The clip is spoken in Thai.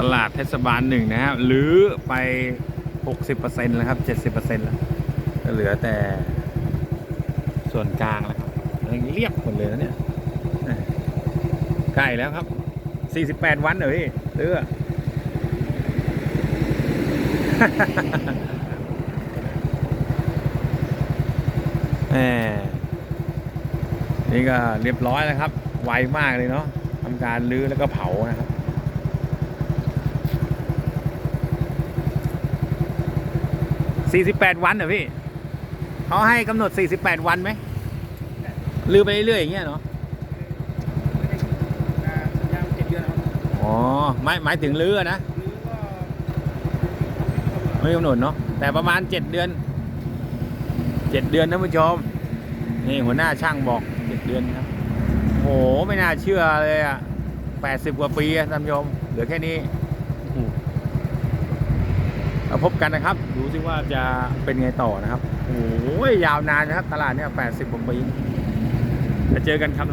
ตลาดเทศบาลหนึ่งนะครับหรือไป 60%แล้วครับ 70%แล้วก็เหลือแต่ส่วนกลางแล้วครับยังเรียบหมดเลยนะเนี่ยใกล้แล้วครับ 48 วันเหรอพี่เรือแหมนี่ก็เรียบร้อยแล้วครับ ไวมากเลยเนาะทำการรื้อแล้วก็เผานะครับ 48 วันเหรอพี่เขาให้กำหนด 48 วันไหมลือไปเรื่อยๆอย่างเงี้ยเนาะสัญญาเจ็ดเดือนครับอ๋อหมายหมายถึงลือนะหรือก็ไม่กำหนดเนาะแต่ประมาณ 7 เดือน 7 เดือนนะผู้ชมนี่หัวหน้าช่างบอก 7 เดือนครับโหไม่น่าเชื่อเลยอะ80 กว่าปีอะท่านผู้ชมเหลือแค่นี้ โอ้โหเรา พบกันนะครับ ดูซิว่าจะเป็นไงต่อนะครับ โอ้ยยาวนานนะครับ ตลาดเนี่ย80กว่าปีจะเจอกันครับ